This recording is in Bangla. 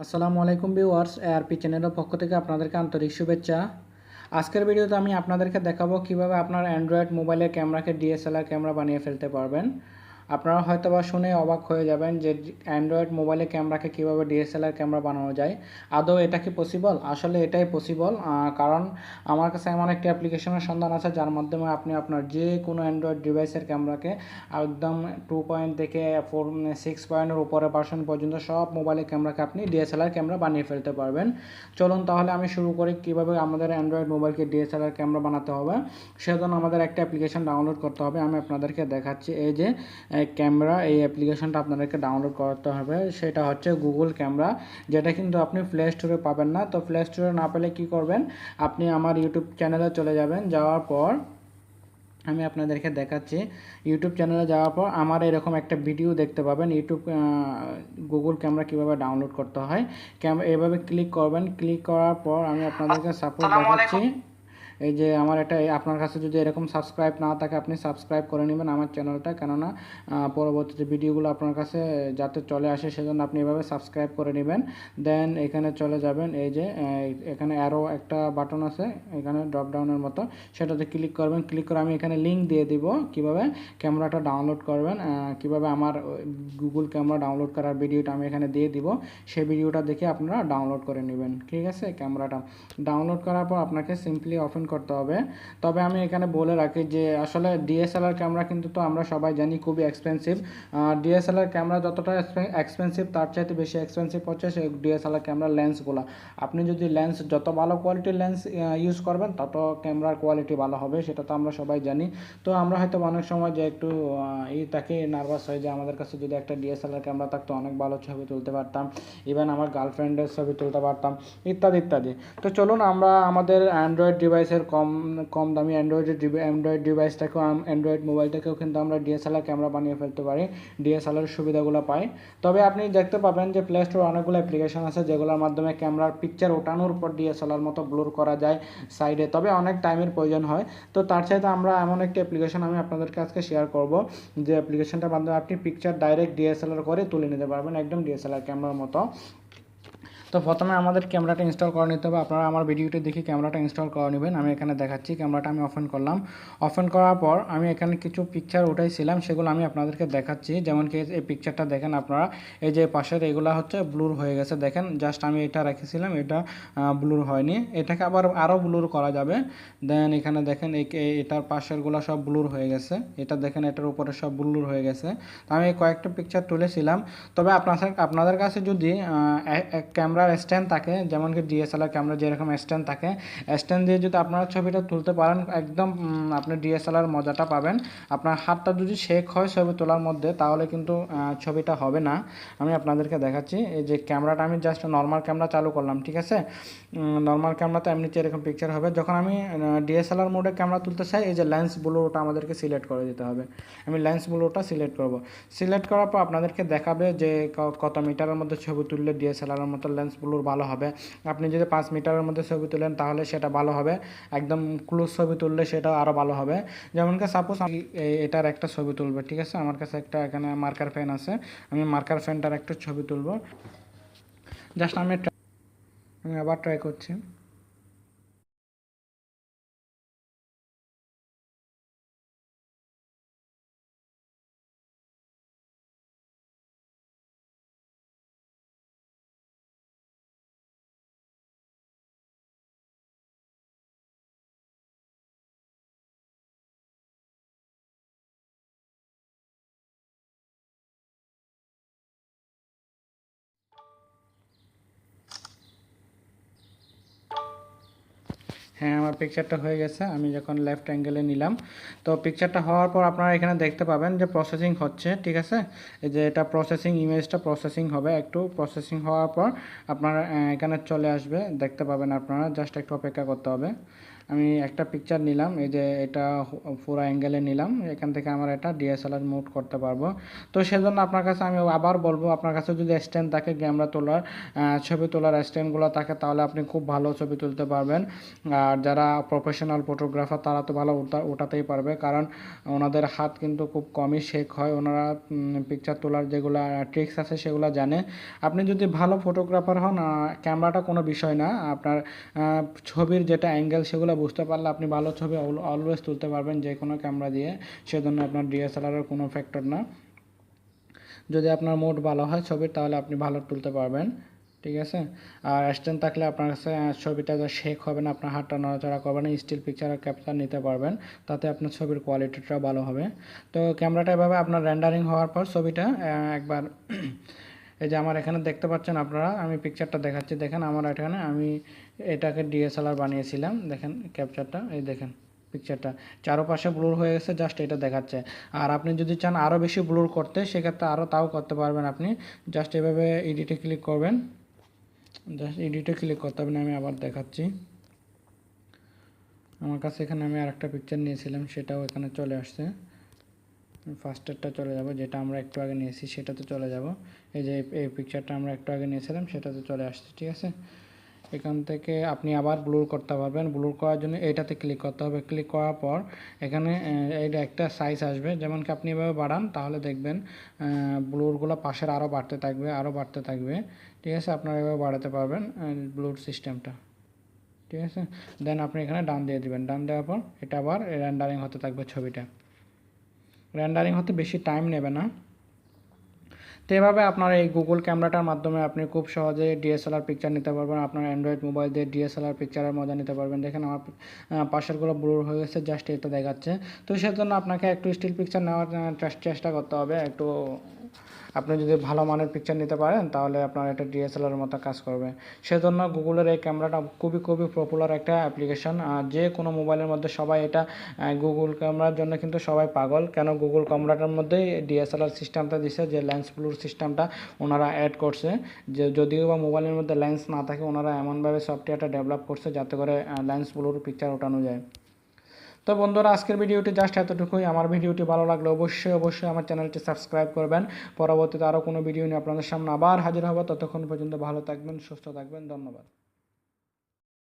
আসসালামু আলাইকুম ভিউয়ার্স এআরপি চ্যানেলের পক্ষ থেকে আপনাদেরকে আন্তরিক শুভেচ্ছা। আজকের ভিডিওতে আমি আপনাদেরকে দেখাবো কীভাবে আপনার অ্যান্ড্রয়েড মোবাইলের ক্যামেরাকে ডিএসএলআর ক্যামেরা বানিয়ে ফেলতে পারবেন। আপনারা হয়তো বা শুনে অবাক হয়ে যাবেন যে অ্যান্ড্রয়েড মোবাইলে ক্যামেরাকে কীভাবে ডিএসএলআর ক্যামেরা বানানো যায়। আদৌ এটা কি পসিবল আসলে এটাই পসিবল কারণ আমার কাছে এমন একটি অ্যাপ্লিকেশনের সন্ধান আছে যার মাধ্যমে আপনি আপনার যে কোনো অ্যান্ড্রয়েড ডিভাইসের ক্যামেরাকে একদম টু পয়েন্ট থেকে ফোর সিক্স পয়েন্টের উপরে পার্সেন্ট পর্যন্ত সব মোবাইলের ক্যামেরাকে আপনি ডিএসএলআর ক্যামেরা বানিয়ে ফেলতে পারবেন। চলুন তাহলে আমি শুরু করি, কীভাবে আমাদের অ্যান্ড্রয়েড মোবাইলকে ডিএসএলআর ক্যামেরা বানাতে হবে। সেজন্য আমাদের একটা অ্যাপ্লিকেশন ডাউনলোড করতে হবে, আমি আপনাদেরকে দেখাচ্ছি। এই যে ক্যামেরা, এই অ্যাপ্লিকেশনটা আপনাদেরকে ডাউনলোড করতে হবে। সেটা হচ্ছে গুগল ক্যামেরা যেটা কিন্তু আপনি প্লে স্টোরে পাবেন না। তো প্লে স্টোরে না পেলে কি করবেন? আপনি আমার ইউটিউব চ্যানেলে চলে যাবেন। যাওয়ার পর আমি আপনাদেরকে দেখাচ্ছি। ইউটিউব চ্যানেলে যাওয়ার পর আমার এরকম একটা ভিডিও দেখতে পাবেন। ইউটিউব গুগল ক্যামেরা কীভাবে ডাউনলোড করতে হয়। ক্যাম, এভাবে ক্লিক করবেন। ক্লিক করার পর আমি আপনাদেরকে সাপোজ দেখাচ্ছি। এই যে আমার এটা আপনার কাছে যদি এরকম সাবস্ক্রাইব না থাকে, আপনি সাবস্ক্রাইব করে নেবেন আমার চ্যানেলটা কেননা পরবর্তীতে ভিডিওগুলো আপনার কাছে যাতে চলে আসে, সেজন্য আপনি এভাবে সাবস্ক্রাইব করে নেবেন। দেন এখানে চলে যাবেন, এই যে এখানে অ্যারো একটা বাটন আছে, এখানে ড্রপডাউনের মতো। সেটাতে ক্লিক করবেন। ক্লিক করে আমি এখানে লিঙ্ক দিয়ে দিব কীভাবে ক্যামেরাটা ডাউনলোড করবেন কীভাবে আমার গুগল ক্যামেরা ডাউনলোড করার ভিডিওটা আমি এখানে দিয়ে দিব। সেই ভিডিওটা দেখে আপনারা ডাউনলোড করে নেবেন। ঠিক আছে, ক্যামেরাটা। ডাউনলোড করার পর আপনাকে সিম্পলি ওপেন করতে হবে। তবে আমি এখানে বলে রাখি যে, আসলে ডিএসএলআর ক্যামেরা কিন্তু তো আমরা সবাই জানি খুবই এক্সপেন্সিভ ডিএসএলআর ক্যামেরা যতটা এক্সপেন্সিভ তার চাইতে বেশি এক্সপেন্সিভ হচ্ছে সেই ডিএসএলআর ক্যামেরার লেন্সগুলো আপনি যদি লেন্স যত ভালো কোয়ালিটির লেন্স ইউজ করবেন, তত ক্যামেরার কোয়ালিটি ভালো হবে, সেটা তো আমরা সবাই জানি। তো আমরা হয়তো অনেক সময় যে একটু ই তাকে নার্ভাস হয় যে, আমাদের কাছে যদি একটা ডিএসএলআর ক্যামেরা থাকতো, অনেক ভালো ছবি তুলতে পারতাম। ইভেন আমার গার্লফ্রেন্ডের ছবি তুলতে পারতাম, ইত্যাদি ইত্যাদি। তো চলুন আমরা আমাদের অ্যান্ড্রয়েড ডিভাইসের কম কম দামি অ্যান্ড্রয়েডের অ্যান্ড্রয়েড ডিভাইসটাকেও অ্যান্ড্রয়েড মোবাইলটাকেও কিন্তু আমরা ডিএসএলআর ক্যামেরা বানিয়ে ফেলতে পারি ডিএসএলআর সুবিধাগুলো পাই। তবে আপনি দেখতে পাবেন যে প্লে স্টোর অনেকগুলো অ্যাপ্লিকেশন আছে যেগুলোর মাধ্যমে ক্যামেরার পিকচার ওঠানোর পর ডিএসএলআর মতো ব্লোর করা যায় সাইডে তবে অনেক টাইমের প্রয়োজন হয়। তো তার চাইতে আমরা এমন একটি অ্যাপ্লিকেশন আমি আপনাদেরকে আজকে শেয়ার করব, যে অ্যাপ্লিকেশনটার মাধ্যমে আপনি পিকচার ডাইরেক্ট ডিএসএলআর করে তুলে নিতে পারবেন, একদম ডিএসএলআর ক্যামেরার মতো। তো প্রথমে আমাদের ক্যামেরাটা ইনস্টল করে নিতে হবে। আপনারা আমার ভিডিওটি দেখে ক্যামেরাটা ইনস্টল করে নেবেন। আমি এখানে দেখাচ্ছি, ক্যামেরাটা আমি ওপেন করলাম। ওপেন করার পর আমি এখানে কিছু পিকচার উঠাইছিলাম, সেগুলো আমি আপনাদেরকে দেখাচ্ছি। যেমন কি এই পিকচারটা দেখেন আপনারা, এই যে পাশের এগুলো হচ্ছে ব্লুর হয়ে গেছে। দেখেন জাস্ট আমি এটা রেখেছিলাম, এটা ব্লুর হয়নি। এটাকে আবার আরও ব্লুর করা যাবে। দেন এখানে দেখেন এটার পাশেরগুলো সব ব্লুর হয়ে গেছে। এটা দেখেন, এটার উপরে সব ব্লুর হয়ে গেছে। আমি কয়েকটা পিকচার তুলেছিলাম। তবে আপনার আপনাদের কাছে যদি ক্যামেরা ক্যামেরার স্ট্যান্ড থাকে, যেমন কি ডিএসএলআর ক্যামেরা যেরকম স্ট্যান্ড থাকে, স্ট্যান্ড দিয়ে যদি আপনারা ছবিটা তুলতে পারেন, একদম আপনি ডিএসএলআর মজাটা পাবেন। আপনার হাতটা যদি শেক হয় ছবি তোলার মধ্যে, তাহলে কিন্তু ছবিটা হবে না। আমি আপনাদেরকে দেখাচ্ছি, এই যে ক্যামেরাটা আমি জাস্ট নর্মাল ক্যামেরা চালু করলাম, ঠিক আছে? নর্মাল ক্যামেরাতে এমনিতে এরকম পিকচার হবে। যখন আমি ডিএসএলআর মোডে ক্যামেরা তুলতে চাই, এই যে লেন্স ব্লুটা আমাদেরকে সিলেক্ট করে দিতে হবে। আমি লেন্স ব্লুটা সিলেক্ট করব। সিলেক্ট করার পর আপনাদেরকে দেখাবে যে কত মিটারের মধ্যে ছবি তুললে ডিএসএলআর মতো লেন্স ব্লুর ভালো হবে। আপনি যদি পাঁচ মিটারের মধ্যে ছবি তোলেন, তাহলে সেটা ভালো হবে। একদম ক্লোজ ছবি তুললে সেটা আরও ভালো হবে। যেমনকি সাপোজ আমি এটার একটা ছবি তুলবো, ঠিক আছে? আমার কাছে একটা এখানে মার্কার ফ্যান আছে। আমি মার্কার ফ্যানটার একটা ছবি তুলবো। জাস্ট আমি আমি আবার ট্রাই করছি। হ্যাঁ আমার পিকচারটা হয়ে গেছে। আমি যখন লেফট অ্যাঙ্গেলে নিলাম, তো পিকচারটা হওয়ার পর আপনারা এখানে দেখতে পাবেন যে প্রসেসিং হচ্ছে, ঠিক আছে? এই যে এটা প্রসেসিং ইমেজটা প্রসেসিং হবে। একটু প্রসেসিং হওয়ার পর আপনারা এখানে চলে আসবে। দেখতে পাবেন আপনারা জাস্ট একটু অপেক্ষা করতে হবে। আমি একটা পিকচার নিলাম, এই যে এটা পুরো অ্যাঙ্গেলে নিলাম। এখান থেকে আমার এটা ডিএসএলআর মুভ করতে পারব। তো সেজন্য আপনার কাছে আমি আবার বলব, আপনার কাছে যদি স্ট্যান্ড থাকে ক্যামেরা তোলার ছবি তোলার স্ট্যান্ডগুলো থাকে, তাহলে আপনি খুব ভালো ছবি তুলতে পারবেন। আর যারা প্রফেশনাল ফটোগ্রাফার তারা তো ভালো ওটা ওঠাতেই পারবে। কারণ ওনাদের হাত কিন্তু খুব কমই শেক হয়। ওনারা পিকচার তোলার যেগুলো ট্রিক্স আছে সেগুলো জানে। আপনি যদি ভালো ফটোগ্রাফার হন ক্যামেরাটা কোনো বিষয় না। আপনার ছবির যেটা অ্যাঙ্গেল সেগুলো বুঝতে পারলে আপনি ভালো ছবি অলওয়েজ তুলতে পারবেন যে কোনো ক্যামেরা দিয়ে। সেজন্য আপনার ডিএসএলআরের কোনো ফ্যাক্টর না। যদি আপনার মোড ভালো হয় ছবির, তাহলে আপনি ভালো তুলতে পারবেন। ঠিক আছে? আর স্ট্যান্ড থাকলে আপনার কাছে ছবিটা যা শেক হবে না, আপনার হাতটা নড়াচড়া করবে না স্টিল পিকচার আর ক্যাপচার নিতে পারবেন। তাতে আপনার ছবির কোয়ালিটিটা ভালো হবে। তো ক্যামেরাটা এভাবে আপনার রেন্ডারিং হওয়ার পর ছবিটা একবার এই যে আমার এখানে দেখতে পাচ্ছেন আপনারা, আমি পিকচারটা দেখাচ্ছি। দেখেন আমার এখানে আমি এটাকে ডিএসএলআর বানিয়েছিলাম। দেখেন ক্যাপচারটা এই দেখেন পিকচারটা চারপাশে ব্লুর হয়ে গেছে জাস্ট এটা দেখাচ্ছে। আর আপনি যদি চান আরও বেশি ব্লুর করতে, সেক্ষেত্রে আরও তাও করতে পারবেন আপনি। জাস্ট এভাবে এডিটে ক্লিক করবেন। জাস্ট এডিটে ক্লিক করতে হবে না, আমি আবার দেখাচ্ছি। আমার কাছে এখানে আমি আরেকটা পিকচার নিয়েছিলাম, সেটাও এখানে চলে আসছে। ফার্স্টেরটা চলে যাব, যেটা আমরা একটু আগে নিয়েছি, সেটাতে চলে যাব। এই যে এই পিকচারটা আমরা একটু আগে নিয়েছিলাম, সেটাতে চলে আসছে, ঠিক আছে? এখান থেকে আপনি আবার ব্লুর করতে পারবেন। ব্লুর করার জন্য এইটাতে ক্লিক করতে হবে। ক্লিক করার পর এখানে এইটা একটা সাইজ আসবে। যেমন কি আপনি এভাবে বাড়ান, তাহলে দেখবেন ব্লুরগুলো পাশের আরও বাড়তে থাকবে আরও বাড়তে থাকবে। ঠিক আছে? আপনারা এভাবে বাড়াতে পারবেন ব্লুর সিস্টেমটা ঠিক আছে? দেন আপনি এখানে ডান দিয়ে দিবেন। ডান দেওয়ার পর এটা আবার রেন্ডারিং হতে থাকবে ছবিটা। রেন্ডারিং হতে বেশি টাইম নেবে না। তো এভাবে আপনার এই গুগল ক্যামেরাটার মাধ্যমে আপনি খুব সহজে ডিএসএলআর পিকচার নিতে পারবেন। আপনার অ্যান্ড্রয়েড মোবাইল দিয়ে ডিএসএলআর পিকচারের মজা নিতে পারবেন। দেখেন আমার পাশেরগুলো ব্লুর হয়ে গেছে জাস্ট এটা দেখাচ্ছে। তো সেজন্য আপনাকে একটু স্টিল পিকচার নেওয়ার চেষ্টা করতে হবে। একটু আপনি যদি ভালো মানের পিকচার নিতে পারেন, তাহলে আপনার এটা ডিএসএলআর মতো কাজ করবে। সেজন্য গুগলের এই ক্যামেরাটা খুবই খুবই পপুলার একটা অ্যাপ্লিকেশন যে কোনো মোবাইলের মধ্যে সবাই এটা গুগল ক্যামেরার জন্য কিন্তু সবাই পাগল। কেন গুগল ক্যামেরাটার মধ্যেই ডিএসএলআর সিস্টেমটা দিছে, যে লেন্স ব্লুর সিস্টেমটা ওনারা অ্যাড করছে। যে যদিও বা মোবাইলের মধ্যে লেন্স না থাকে, ওনারা এমনভাবে সফটওয়্যারটা ডেভেলপ করছে, যাতে করে লেন্স ব্লুর পিকচার ওঠানো যায়। তো বন্ধুরা, আজকের ভিডিওটি জাস্ট এতটুকুই। আমার ভিডিওটি ভালো লাগলে অবশ্যই অবশ্যই আমার চ্যানেলটি সাবস্ক্রাইব করবেন। পরবর্তীতে আরও কোনো ভিডিও নিয়ে আপনাদের সামনে আবার হাজির হব। ততক্ষণ পর্যন্ত ভালো থাকবেন, সুস্থ থাকবেন। ধন্যবাদ।